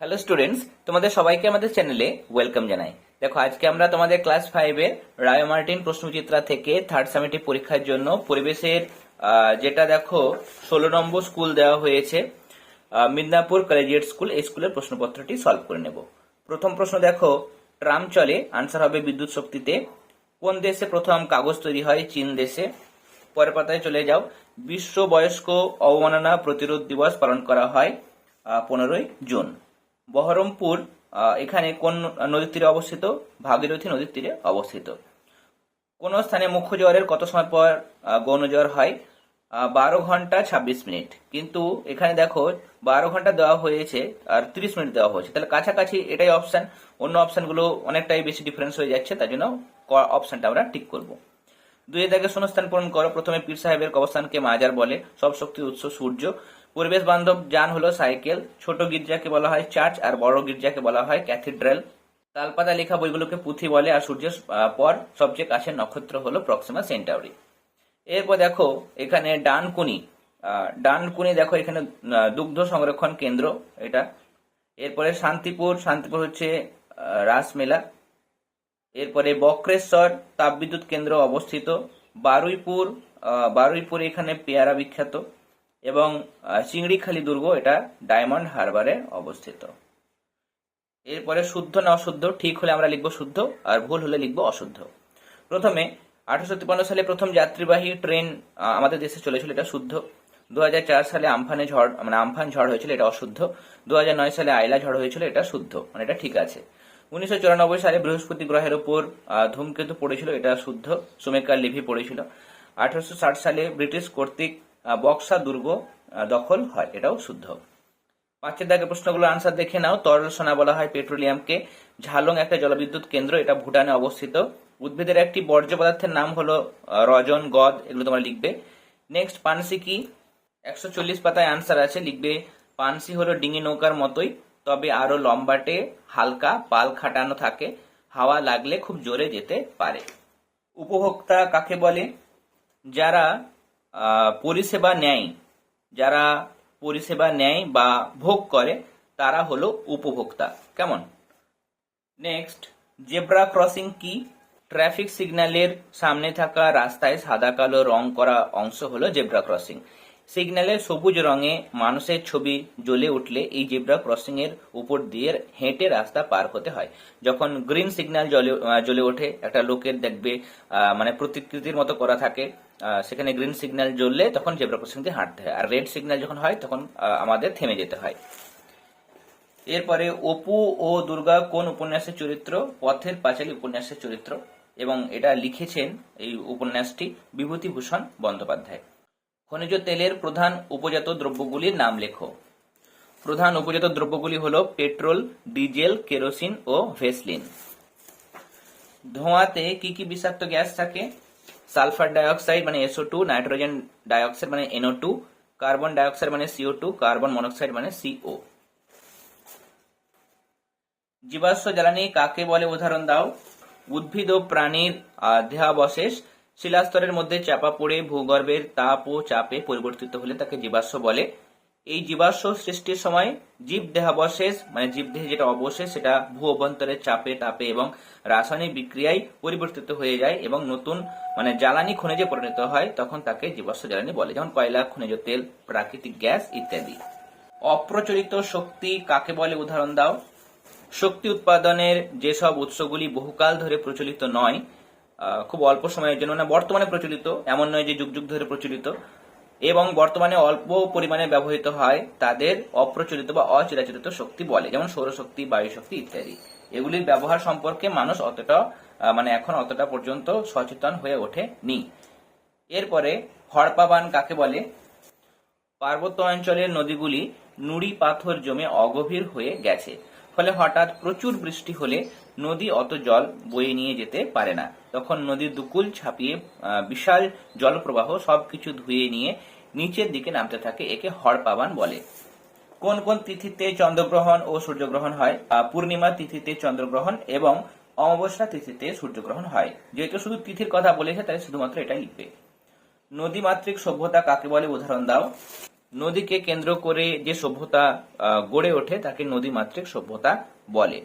Hello students তোমাদের সবাইকে আমাদের চ্যানেলে ওয়েলকাম জানাই। দেখো, আজকে আমরা তোমাদের ক্লাস ফাইভের রায় মার্টিন প্রশ্নচিত্রা থেকে থার্ড সামিটিভ পরীক্ষার জন্য পরিবেশের যেটা দেখো, ষোলো নম্বর স্কুল দেওয়া হয়েছে মিদনাপুর কলেজিয়েট স্কুল এই স্কুলের প্রশ্নপত্রটি সলভ করে নেব। প্রথম প্রশ্ন দেখো ট্রাম চলে আনসার হবে বিদ্যুৎ শক্তিতে। কোন দেশে প্রথম কাগজ তৈরি হয়? চীন দেশে। পরের পাতায় চলে যাও। বিশ্ব বয়স্ক অবমাননা প্রতিরোধ দিবস পালন করা হয় পনেরোই জুন। বহরমপুর এখানে কোন নদীর তীরে অবস্থিত? ভাগীরথী নদীর তীরে অবস্থিত। কোন স্থানে মুখ্য জ্বরের কত সময় পর গৌণ জ্বর হয়? বারো ঘণ্টা ছাব্বিশ মিনিট। কিন্তু এখানে দেখো, বারো ঘণ্টা দেওয়া হয়েছে আর তিরিশ মিনিট দেওয়া হয়েছে। তাহলে কাছাকাছি এটাই অপশন অন্য অপশনগুলো অনেকটাই বেশি ডিফারেন্স হয়ে যাচ্ছে, তার জন্য অপশনটা আমরা ঠিক করব। দুই দাগে শূন্যস্থান পূরণ করো। প্রথমে পীর সাহেবের কবস্থানকে মাজার বলে। সব শক্তির উৎস সূর্য। পরিবেশ বান্ধব যান হলো সাইকেল, ছোট গির্জাকে বলা হয় চার্চ আর বড় গির্জাকে বলা হয় ক্যাথিড্রাল। তালপাতা লেখা বইগুলোকে পুঁথি বলে আর সূর্যের পর সবচেয়ে কাছের নক্ষত্র হলো প্রক্সিমা সেন্টাউরি। এরপর দেখো এখানে ডানকুনি ডানকুনি দেখো এখানে দুগ্ধ সংরক্ষণ কেন্দ্র এটা। এরপরে শান্তিপুর শান্তিপুর হচ্ছে রাসমেলা। এরপরে বক্রেশ্বর তাপবিদ্যুৎ কেন্দ্র অবস্থিত। বারুইপুর বারুইপুর এখানে পেয়ারা বিখ্যাত। এবং চিংড়িখালি দুর্গ এটা ডায়মন্ড হারবারে অবস্থিত। এরপরে শুদ্ধ না অশুদ্ধ, ঠিক হলে আমরা লিখব শুদ্ধ, আর ভুল হলে লিখব অশুদ্ধ। প্রথমে, আঠারোশো তিপ্পান্ন সালে প্রথম যাত্রীবাহী ট্রেন আমাদের দেশে চলেছিল এটা শুদ্ধ। দু হাজার চার সালে আমফানে ঝড় মানে আমফান ঝড় হয়েছিল এটা অশুদ্ধ। দু হাজার নয় সালে আইলা ঝড় হয়েছিল এটা শুদ্ধ মানে এটা ঠিক আছে। উনিশশো চুরানব্বই সালে বৃহস্পতি গ্রহের উপর ধূমকেতু পড়েছিল এটা শুদ্ধ, সুমেকার লিভি পড়েছিল। আঠারোশো ষাট সালে ব্রিটিশ কর্তৃক বক্সা দুর্গ দখল হয়। এটাও শুদ্ধ। পাঁচের দাগের প্রশ্নগুলো আনসার দেখে নাও। তরল সোনা বলা হয় পেট্রোলিয়ামকে। ঝালং একটা জলবিদ্যুৎ কেন্দ্র, এটা ভুটানে অবস্থিত। উদ্ভিদের একটি বর্জ্য পদার্থের নাম হলো রজন, গদ, এগুলো তোমরা লিখবে। নেক্সট পানসি কি? একশো চল্লিশ পাতায় আনসার আছে, লিখবে, পানসি হলো ডিঙি নৌকার মতোই, তবে আরও লম্বাটে, হালকা, পাল খাটানো থাকে। হাওয়া লাগলে খুব জোরে যেতে পারে। উপভোক্তা কাকে বলে? যারা পরিষেবা নেয়। যারা পরিষেবা নেয় বা ভোগ করে, তারা হলো উপভোক্তা। কেমন? নেক্সট জেব্রা ক্রসিং কি? ট্রাফিক সিগন্যালের সামনে থাকা রাস্তায় সাদা কালো রং করা অংশ হলো জেব্রা ক্রসিং। সিগন্যালের সবুজ রঙে মানুষের ছবি জ্বলে উঠলে এই জেব্রা ক্রসিং এর উপর দিয়ে হেঁটে রাস্তা পার হতে হয়। যখন গ্রিন সিগন্যাল জ্বলে জ্বলে ওঠে, একটা লোকের দেখবে মানে প্রতিকৃতির মতো করা থাকে। সেখানে গ্রিন সিগন্যাল জ্বললে তখন জেব্রা ক্রসিং দিয়ে হাঁটতে হয়। আর রেড সিগন্যাল যখন হয়, তখন আমাদের থেমে যেতে হয়। এরপরে অপু ও দুর্গা কোন উপন্যাসের চরিত্র? পথের পাঁচালী উপন্যাসের চরিত্র। এবং এটা লিখেছেন এই উপন্যাসটি বিভূতিভূষণ বন্দ্যোপাধ্যায়। খনিজ তেলের প্রধান উপজাত দ্রব্যগুলির নাম লেখো। প্রধান উপজাত দ্রব্যগুলি হল পেট্রোল, ডিজেল, কেরোসিন ও ভেসলিন। ধোঁয়াতে কি কি বিষাক্ত গ্যাস থাকে? সালফার ডাইঅক্সাইড মানে এসও টু নাইট্রোজেন ডাইঅক্সাইড মানে এনও টু কার্বন ডাইঅক্সাইড মানে সিও টু কার্বন মনোক্সাইড মানে সিও জীবাশ্ম জ্বালানি কাকে বলে? উদাহরণ দাও। উদ্ভিদ ও প্রাণীর দেহাবশেষ শিলাস্তরের মধ্যে চাপা পড়ে ভূগর্ভের তাপ ও চাপে পরিবর্তিত হলে তাকে জীবাশ্ম বলে। এই জীবাশ্ম সৃষ্টির সময় জীব দেহাবশেষ মানে জীবদেহে যেটা অবশেষ, সেটা ভূ অভ্যন্তরের চাপে, তাপে এবং রাসায়নিক বিক্রিয়ায় পরিবর্তিত হয়ে যায় এবং নতুন মানে জ্বালানি খনিজে পরিণত হয়, তখন তাকে জীবাশ্ম জ্বালানি বলে। যেমন কয়লা, খনিজ তেল, প্রাকৃতিক গ্যাস ইত্যাদি। অপ্রচলিত শক্তি কাকে বলে? উদাহরণ দাও। শক্তি উৎপাদনের যেসব উৎসগুলি বহুকাল ধরে প্রচলিত নয় খুব অল্প সময়ের জন্য মানে বর্তমানে প্রচলিত, এমন নয় যে যুগ যুগ ধরে প্রচলিত এবং বর্তমানে অল্প পরিমাণে ব্যবহৃত হয় তাদের অপ্রচলিত বা অচিরাচরিত শক্তি বলে, যেমন সৌরশক্তি বায়ু শক্তি ইত্যাদি। এগুলির ব্যবহার সম্পর্কে মানুষ অতটা মানে এখন অতটা পর্যন্ত সচেতন হয়ে ওঠেনি। এরপরে হড়পাবান কাকে বলে? পার্বত্য অঞ্চলের নদীগুলি নুড়ি পাথর জমে অগভীর হয়ে গেছে, ফলে হঠাৎ প্রচুর বৃষ্টি হলে নদী অত জল বয়ে নিয়ে যেতে পারে না। তখন নদীর দুকুল ছাপিয়ে বিশাল জলপ্রবাহ সবকিছু ধুয়ে নিয়ে নিচের দিকে নামতে থাকে, একে হড়পাবান বলে। কোন কোন তিথিতে চন্দ্রগ্রহণ ও সূর্যগ্রহণ হয়? পূর্ণিমা তিথিতে চন্দ্রগ্রহণ এবং অমাবস্যা তিথিতে সূর্যগ্রহণ হয়। যেহেতু শুধু তিথির কথা বলেছে, তাই শুধুমাত্র এটা লিখবে। নদীমাতৃক সভ্যতা কাকে বলে? উদাহরণ দাও। নদীকে কেন্দ্র করে যে সভ্যতা গড়ে ওঠে, তাকে নদীমাতৃক সভ্যতা বলে।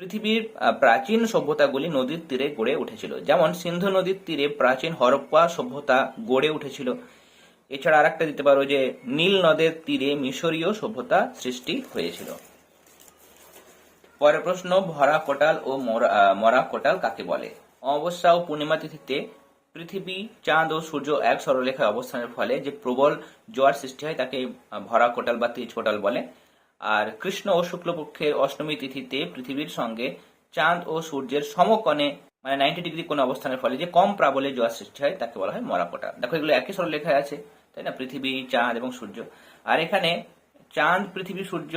পৃথিবীর প্রাচীন সভ্যতাগুলি নদীর তীরে গড়ে উঠেছিল। যেমন সিন্ধু নদীর তীরে প্রাচীন হরপ্পা সভ্যতা গড়ে উঠেছিল। এছাড়া আরেকটা দিতে পারো যে নীল নদের তীরে মিশরীয় সভ্যতা সৃষ্টি হয়েছিল। পরের প্রশ্ন, ভরা কোটাল ও মরা- কোটাল কাকে বলে? অমাবস্যা ও পূর্ণিমা তিথিতে পৃথিবী, চাঁদ ও সূর্য এক সরলরেখায় অবস্থানের ফলে যে প্রবল জোয়ার সৃষ্টি হয় তাকে ভরা কোটাল বা তেজ কোটাল বলে। আর কৃষ্ণ ও শুক্লপক্ষের অষ্টমী তিথিতে পৃথিবীর সঙ্গে চাঁদ ও সূর্যের সমকোণে মানে নাইনটি ডিগ্রি কোন অবস্থানের ফলে যে কম প্রাবল্যে জোয়ার সৃষ্টি হয় তাকে বলা হয় মরা কোটাল। দেখো এগুলো একই সরলরেখায় আছে। তাই না? পৃথিবী, চাঁদ এবং সূর্য। আর এখানে চাঁদ, পৃথিবী, সূর্য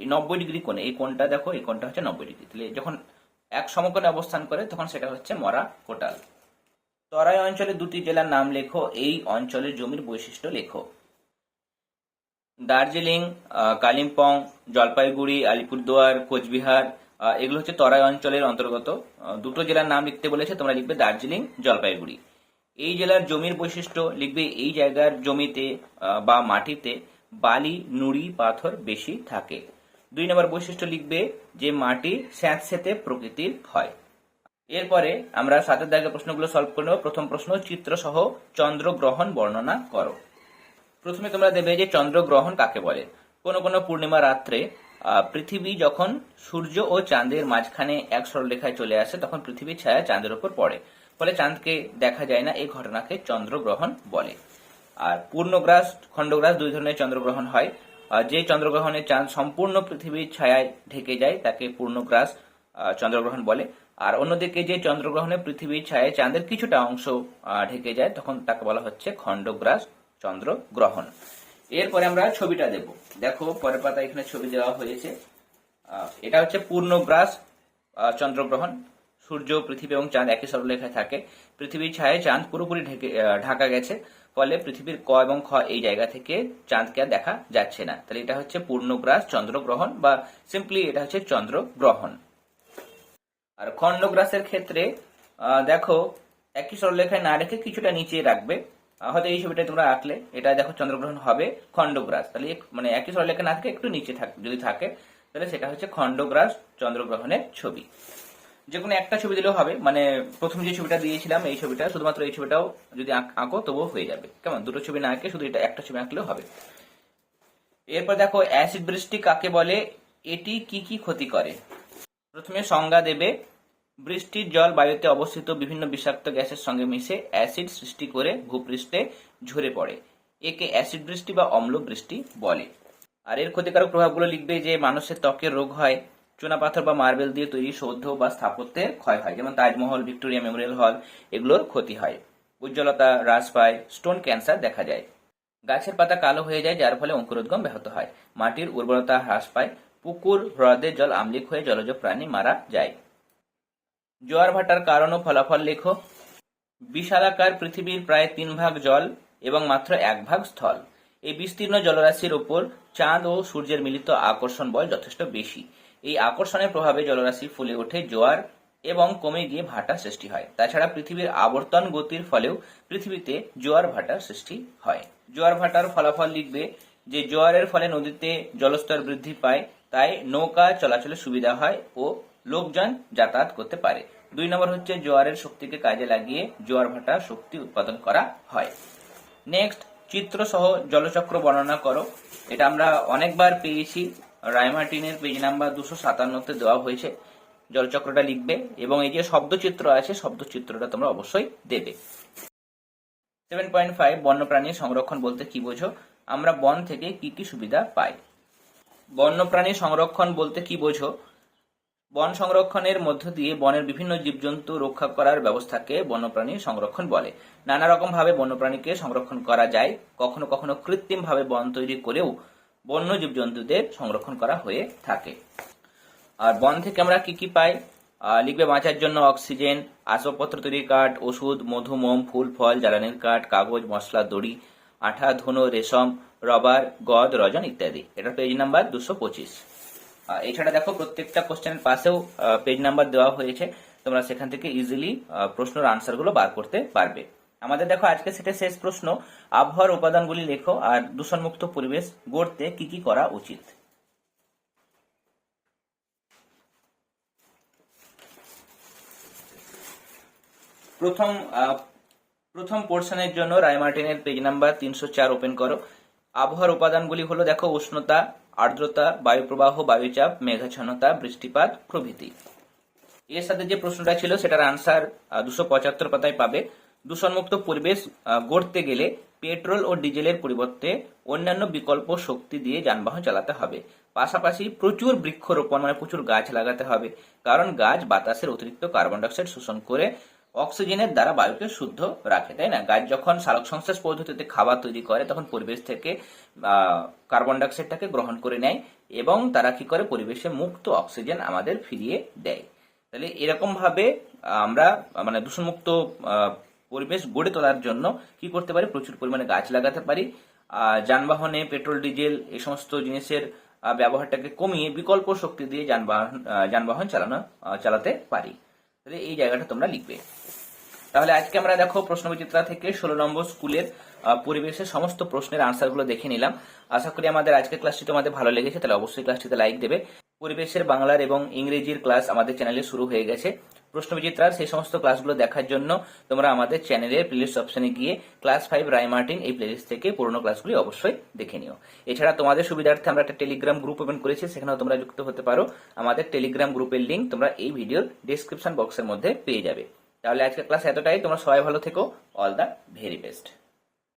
এই নব্বই ডিগ্রি কোণে। এই কোণটা দেখো, এই কোণটা হচ্ছে নব্বই ডিগ্রি। তাহলে যখন এক সমকোণে অবস্থান করে, তখন সেটা হচ্ছে মরা কোটাল তরাই অঞ্চলে দুটি জেলার নাম লেখো, এই অঞ্চলের জমির বৈশিষ্ট্য লেখো। দার্জিলিং কালিম্পং, জলপাইগুড়ি, আলিপুরদুয়ার, কোচবিহার এগুলো হচ্ছে তরাই অঞ্চলের অন্তর্গত। দুটো জেলার নাম লিখতে বলেছে, তোমরা লিখবে দার্জিলিং, জলপাইগুড়ি। এই জেলার জমির বৈশিষ্ট্য লিখবে এই জায়গার জমিতে বা মাটিতে বালি, নুড়ি, পাথর বেশি থাকে। দুই নম্বর বৈশিষ্ট্য লিখবে যে মাটি স্যাঁতস্যাঁতে প্রকৃতির হয় এরপরে আমরা সাতের দাগের প্রশ্নগুলো সলভ করে নেব। প্রথম প্রশ্ন চিত্র সহ চন্দ্রগ্রহণ বর্ণনা করো। প্রথমে তোমরা দেবে যে চন্দ্রগ্রহণ কাকে বলে? কোন কোন পূর্ণিমা রাত্রে পৃথিবী যখন সূর্য ও চাঁদের মাঝখানে এক সরলরেখায় চলে আসে, তখন পৃথিবীর ছায়া চাঁদের উপর পড়ে। ফলে চাঁদকে দেখা যায় না, এই ঘটনাকে চন্দ্রগ্রহণ বলে। আর পূর্ণগ্রাস, খণ্ডগ্রাস দুই ধরনের চন্দ্রগ্রহণ হয়। যে চন্দ্রগ্রহণে চাঁদ সম্পূর্ণ পৃথিবীর ছায়ায় ঢেকে যায়, তাকে পূর্ণগ্রাস চন্দ্রগ্রহণ বলে। আর অন্যদিকে যে চন্দ্রগ্রহণে পৃথিবীর ছায়ায় চাঁদের কিছুটা অংশ ঢেকে যায়, তখন তাকে বলা হচ্ছে খণ্ডগ্রাস চন্দ্রগ্রহণ। এরপরে আমরা ছবিটা দেব। দেখো, পরের পাতা এখানে ছবি দেওয়া হয়েছে। এটা হচ্ছে পূর্ণগ্রাস চন্দ্রগ্রহণ। সূর্য, পৃথিবী এবং চাঁদ একই সরলরেখায় থাকে। পৃথিবীর ছায়ায় চাঁদ পুরোপুরি ঢেকে ঢাকা গেছে। ফলে পৃথিবীর ক এবং খ এই জায়গা থেকে চাঁদকে আর দেখা যাচ্ছে না। তাহলে এটা হচ্ছে পূর্ণগ্রাস, চন্দ্রগ্রহণ বা সিম্পলি এটা হচ্ছে চন্দ্রগ্রহণ। আর খণ্ডগ্রাসের ক্ষেত্রে দেখো, একই সরলরেখায় না রেখে কিছুটা নিচে রাখবে। হয়তো এই ছবিটা তোমরা আঁকলে, এটা দেখো চন্দ্রগ্রহণ হবে খণ্ডগ্রাস। তাহলে মানে একই সরলরেখা না থাকে একটু নিচে থাক, যদি থাকে, তাহলে সেটা হচ্ছে খণ্ডগ্রাস, চন্দ্রগ্রহণের ছবি। যে কোনো একটা ছবি দিলেও হবে। মানে প্রথম যে ছবিটা দিয়েছিলাম এই ছবিটা, শুধুমাত্র এই ছবিটাও যদি আঁক- তবুও হয়ে যাবে। কেমন? দুটো ছবি না আঁকে, শুধু এটা একটা ছবি আঁকলেও হবে। এরপর দেখো, অ্যাসিড বৃষ্টি কাকে বলে? এটি কি কি ক্ষতি করে? প্রথমে সংজ্ঞা দেবে, বৃষ্টির জল বায়ুতে অবস্থিত বিভিন্ন বিষাক্ত গ্যাসের সঙ্গে মিশে অ্যাসিড সৃষ্টি করে ভূপৃষ্ঠে ঝরে পড়ে। একে অ্যাসিড বৃষ্টি বা অম্ল বৃষ্টি বলে। আর এর ক্ষতিকারক প্রভাবগুলো লিখবে যে মানুষের ত্বকের রোগ হয় চুনাপাথর বা মার্বেল দিয়ে তৈরি সৌধ বা স্থাপত্যের ক্ষয় হয়। যেমন তাজমহল, ভিক্টোরিয়া মেমোরিয়াল হল, এগুলোর ক্ষতি হয়। উজ্জ্বলতা হ্রাস পায়, স্টোন ক্যান্সার দেখা যায়। গাছের পাতা কালো হয়ে যায়, যার ফলে অঙ্কুরোদ্গম ব্যাহত হয়। মাটির উর্বরতা হ্রাস পায়, পুকুর হ্রদের জল আম্লিক হয়ে জলজ প্রাণী মারা যায়। জোয়ার ভাটার কারণ ও ফলাফল লেখো। বিশালাকার পৃথিবীর প্রায় তিন ভাগ জল এবং মাত্র এক ভাগ স্থল। এই বিস্তীর্ণ জলরাশির ওপর চাঁদ ও সূর্যের মিলিত আকর্ষণ বল যথেষ্ট বেশি। এই আকর্ষণের প্রভাবে জলরাশি ফুলে ওঠে, জোয়ার এবং কমে গিয়ে ভাটা সৃষ্টি হয়। তাছাড়া পৃথিবীর আবর্তন গতির ফলেও পৃথিবীতে জোয়ার ভাটার সৃষ্টি হয়। জোয়ার ভাটার ফলাফল লিখবে যে জোয়ারের ফলে নদীতে জলস্তর বৃদ্ধি পায়, তাই নৌকা চলাচলের সুবিধা হয় ও লোকজন যাতায়াত করতে পারে। দুই নম্বর হচ্ছে জোয়ারের শক্তিকে কাজে লাগিয়ে জোয়ার ভাটা শক্তি উৎপাদন করা হয়। নেক্সট চিত্র সহ জলচক্র বর্ণনা করো। এটা আমরা অনেকবার পেয়েছি। রায়মার্টিনের পেজ নাম্বার দুশো সাতান্নতে দেওয়া হয়েছে। জলচক্রটা লিখবে এবং এই যে শব্দচিত্র আছে, শব্দচিত্রটা তোমরা অবশ্যই দেবে। সেভেন পয়েন্ট ফাইভ বন্যপ্রাণীর সংরক্ষণ বলতে কি বোঝো? আমরা বন থেকে কি কি সুবিধা পাই? বন্যপ্রাণী সংরক্ষণ বলতে কি বোঝো? বন সংরক্ষণের মধ্য দিয়ে বনের বিভিন্ন জীবজন্তু রক্ষা করার ব্যবস্থাকে বন্যপ্রাণী সংরক্ষণ বলে। নানা রকম ভাবে বন্যপ্রাণীকে সংরক্ষণ করা যায়। কখনো কখনো কৃত্রিম ভাবে বন তৈরি করেও বন্য জীবজন্তুদের সংরক্ষণ করা হয়ে থাকে। আর বন থেকে আমরা কি কি পাই? লিখবে বাঁচার জন্য অক্সিজেন, আসবাবপত্র তৈরির কাঠ ওষুধ, মধু, মোম, ফুল, ফল, জ্বালানির কাঠ কাগজ, মশলা, দড়ি, আঠা, ধুনো, রেশম, রবার, গদ, রজন ইত্যাদি। এটা পেজ নাম্বার দুশো পঁচিশ। এছাড়া দেখো প্রত্যেকটা কোশ্চেনের পাশেও পেজ নাম্বার দেওয়া হয়েছে। তোমরা সেখান থেকে ইজিলি প্রশ্নের আনসারগুলো বার করতে পারবে। আমাদের দেখো আজকে সেটা শেষ প্রশ্ন, আবহাওয়ার উপাদানগুলি লেখো আর দূষণমুক্ত পরিবেশ গড়তে কি কি করা উচিত? প্রথম প্রথম পোর্শনের জন্য রায়মার্টিনের পেজ নাম্বার তিনশো চার ওপেন করো। আবহাওয়ার উপাদানগুলি হলো দেখো উষ্ণতা, আর্দ্রতা, বায়ুপ্রবাহ, বায়ুচাপ, মেঘাচ্ছন্নতা, বৃষ্টিপাত প্রভৃতি। এর সাথে যে প্রশ্নটা ছিল সেটার আনসার দুশো পঁচাত্তর পাতায় পাবে। দূষণমুক্ত পরিবেশ গড়তে গেলে পেট্রোল ও ডিজেলের পরিবর্তে অন্যান্য বিকল্প শক্তি দিয়ে যানবাহন চালাতে হবে। পাশাপাশি প্রচুর বৃক্ষরোপণ মানে প্রচুর গাছ লাগাতে হবে। কারণ গাছ বাতাসের অতিরিক্ত কার্বন ডাইঅক্সাইড শোষণ করে অক্সিজেনের দ্বারা বায়ুকে শুদ্ধ রাখে, তাই না? গাছ যখন সালোক সংশ্লেষ পদ্ধতিতে খাবার তৈরি করে, তখন পরিবেশ থেকে কার্বন ডাইঅক্সাইডটাকে গ্রহণ করে নেয় এবং তারা কি করে? পরিবেশে মুক্ত অক্সিজেন আমাদের ফিরিয়ে দেয়। তাহলে এরকম ভাবে আমরা মানে দূষণমুক্ত পরিবেশ গড়ে তোলার জন্য কি করতে পারি? প্রচুর পরিমাণে গাছ লাগাতে পারি। যানবাহনে পেট্রোল, ডিজেল এই সমস্ত জিনিসের ব্যবহারটাকে কমিয়ে বিকল্প শক্তি দিয়ে যানবাহন যানবাহন চালানো চালাতে পারি। তাহলে এই জায়গাটা তোমরা লিখবে। তাহলে আজকে আমরা দেখো প্রশ্ন বিচিত্রা থেকে ষোলো নম্বর স্কুলের পরিবেশের সমস্ত প্রশ্নের আনসারগুলো দেখে নিলাম। আশা করি আমাদের আজকের ক্লাসটি তোমাদের ভালো লেগেছে, তাহলে অবশ্যই ক্লাসটিতে লাইক দেবে। পরিবেশের বাংলার এবং ইংরেজির ক্লাস আমাদের চ্যানেলে শুরু হয়ে গেছে। প্রশ্ন বিচিত্রার সেই সমস্ত ক্লাসগুলো দেখার জন্য তোমরা আমাদের চ্যানেলের প্লেলিস্ট অপশনে গিয়ে ক্লাস ফাইভ রায় মার্টিন এই প্লেলিস্ট থেকে পুরোনো ক্লাসগুলি অবশ্যই দেখে নিও। এছাড়া তোমাদের সুবিধার্থে আমরা একটা টেলিগ্রাম গ্রুপ ওপেন করেছি, সেখানেও তোমরা যুক্ত হতে পারো। আমাদের টেলিগ্রাম গ্রুপের লিঙ্ক তোমরা এই ভিডিওর ডিসক্রিপশন বক্সের মধ্যে পেয়ে যাবে। তাহলে আজকের ক্লাস এতটাই, তোমরা সবাই ভালো থেকো। All the very best